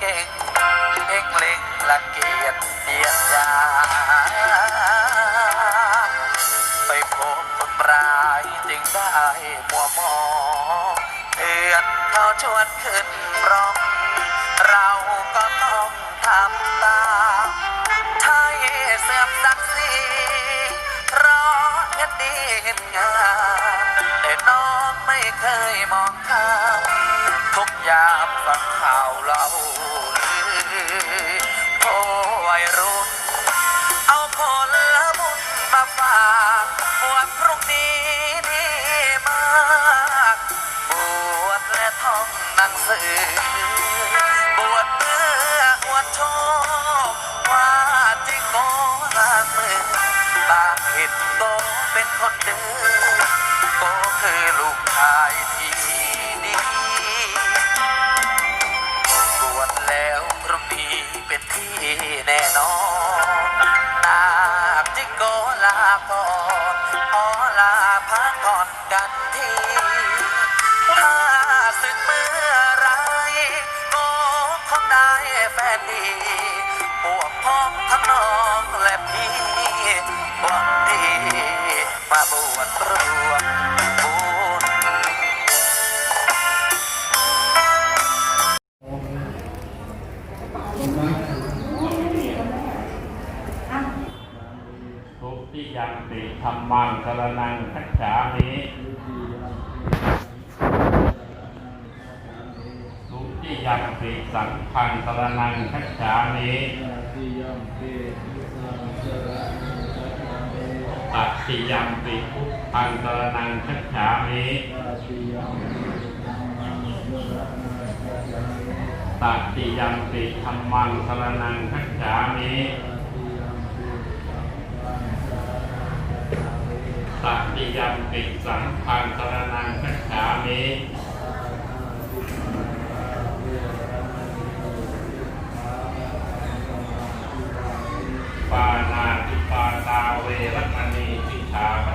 เก่งเพ่งเล็งละเกียดเดียดยา ไปพบคนร้ายจึงได้มัวมองเตือนเขาชวนขึ้นร้อง เราก็ต้องทำตามไทยเสื่อมศักดิ์ศรีราะเห็นดีเห็นงามแต่น้องไม่เคยมองข้ามทุกยามฟังข่าวเล่า โอ้วัยรุ่นเอาผลบุญมาฝากวันพรุ่งนี้นี่มากบวชและท่องหนังสือบวชเพื่ออวดโชคว่าจริงโกลามือบางเห็นโตเป็นคนดื้อโกคือลูก นี้เป็นที่แน่นอนนาคจิโกลาก่อนขอลาพักผ่อนกันทีถ้าสึกเมื่อไรโกคงได้แฟนดีพวกพ้องทั้งน้องและพี่หวังดีมาบวชรู้ สรนังคัจฉามิตัดติยังติพุทธังสรนังคัจฉามิตัดติยังติธรรมังสรนังคัจฉามิตัติยมปิสังฆังสรนังคัจฉามิปานาติปาตา เวรมณีสิกขาม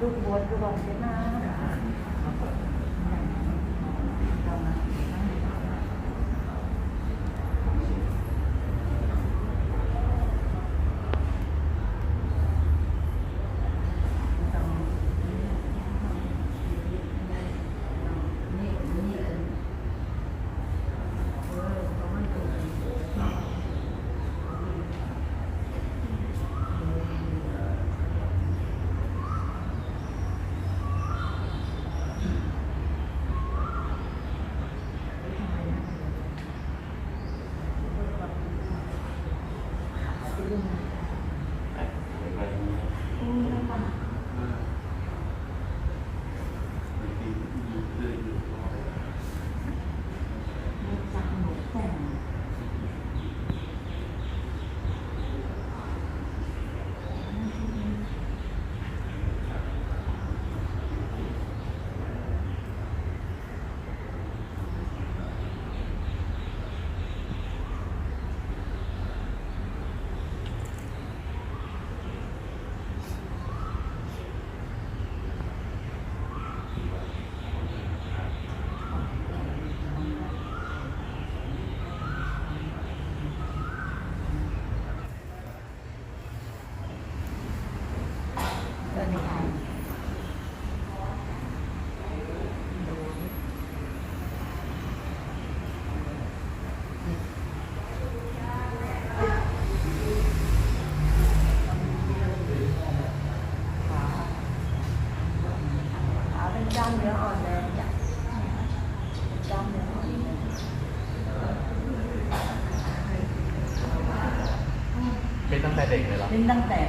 ลูกบวชลูกบวชไปมา นตั้งแต่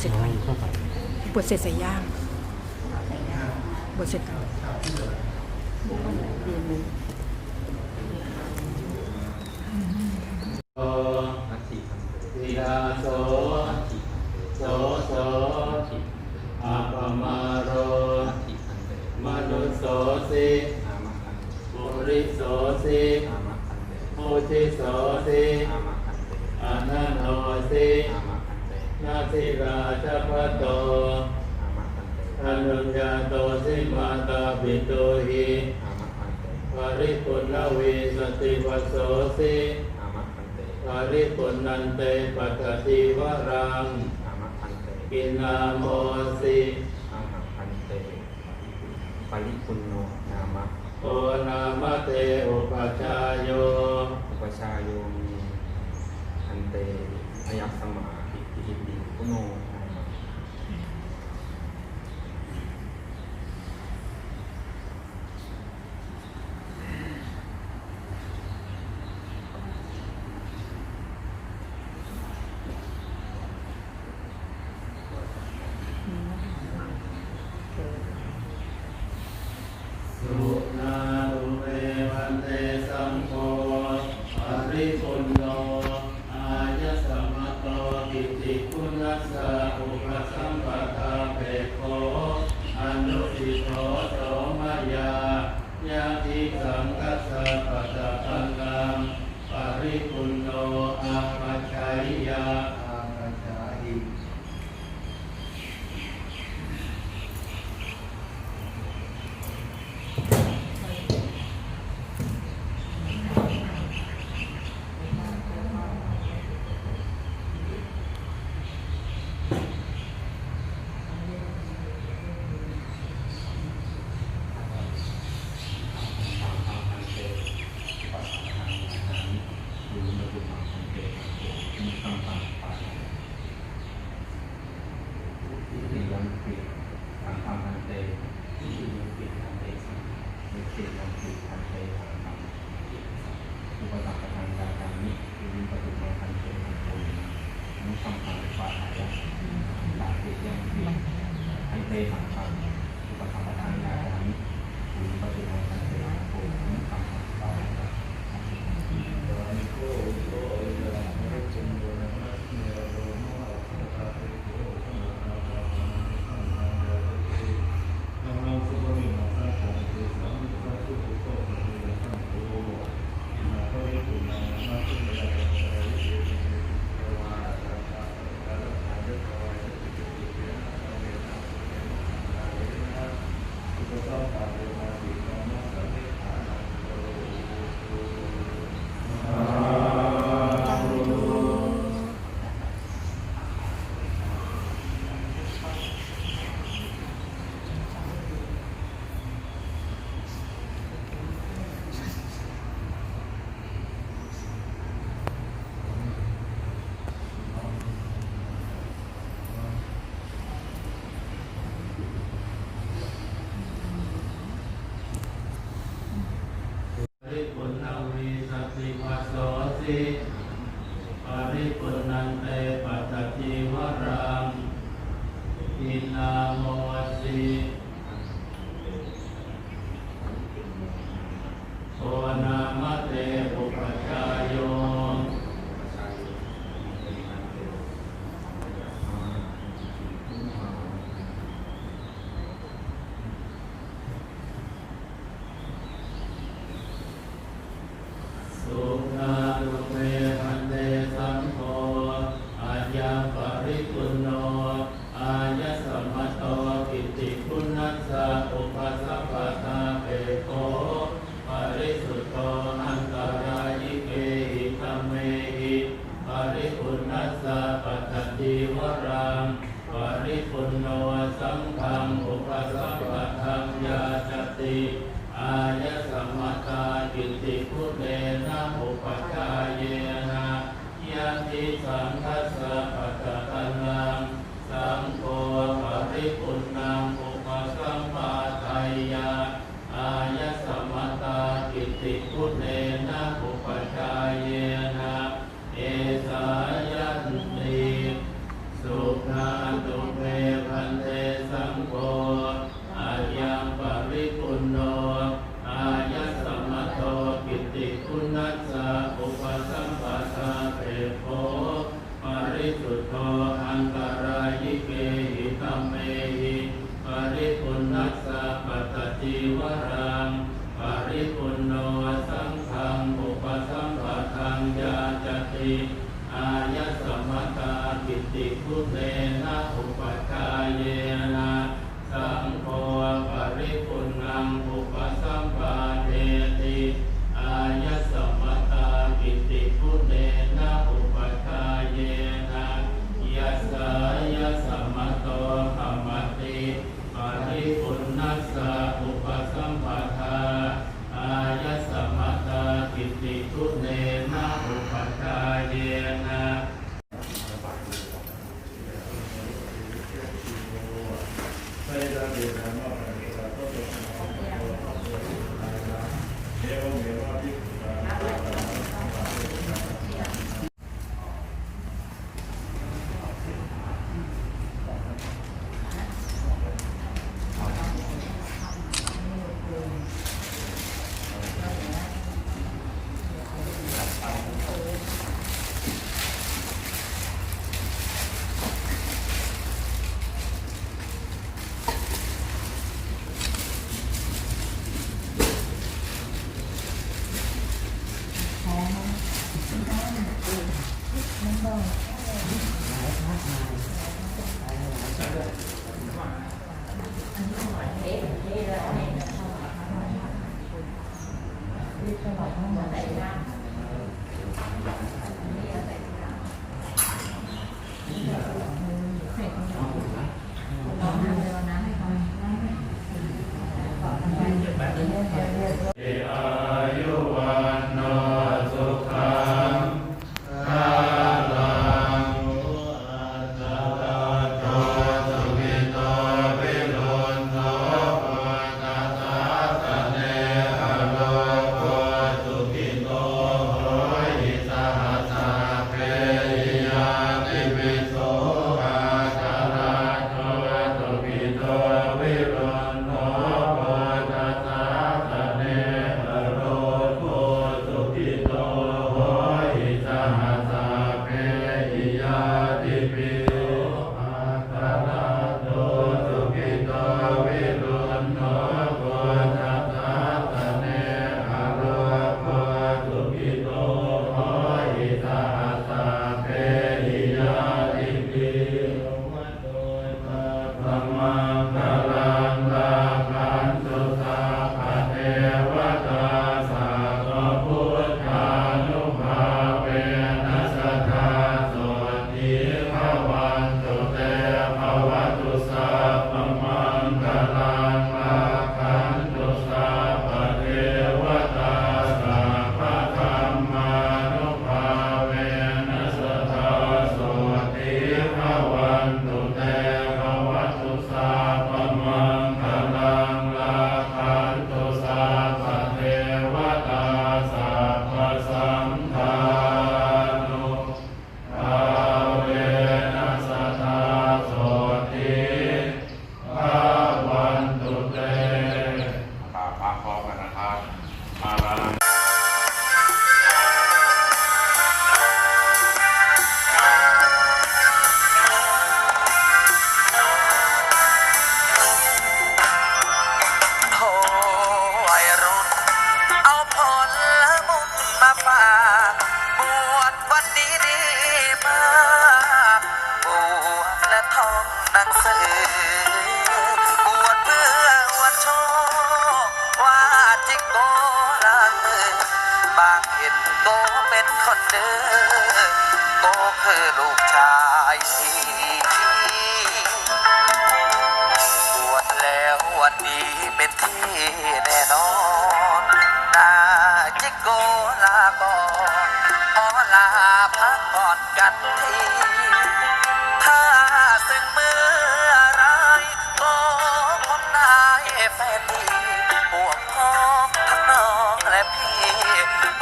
เสร็จปวดเศษไส่ย่างันเตปัตติวรังกินาโมสิอมพันเตปริคุณโนนามะโอนามะเตอุปชาโยอุปชาโยมีอันเตพยักสมาภิอิติปุโน ยะทิสังกัสสะปัสตังกังปริคุณโนอาปัจจายา ปัสสะปะทังยาจติอายะสมมตาจิติพุทเลนะอุปัชชาเยนะยัติสัง ได้รับเรียนทารศึ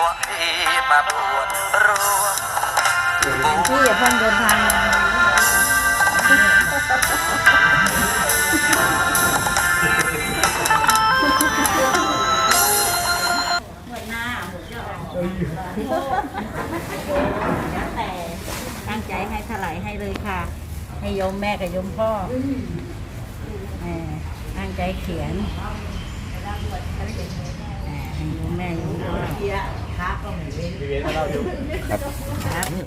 วงพี่มาบวชรวมบุญพี่อย่าเพิ่งเดินทางมาหมดหน้าหมดจะออกแล้วแต่ตั้งใจให้เท่าไหร่ให้เลยค่ะ ให้โยมแม่กับโยมพ่อตั้งใจเขียนให้โยมแม่โยมพ่อ พียค้าก็ไม่เว้นพี่เวทเราอยู่ครับ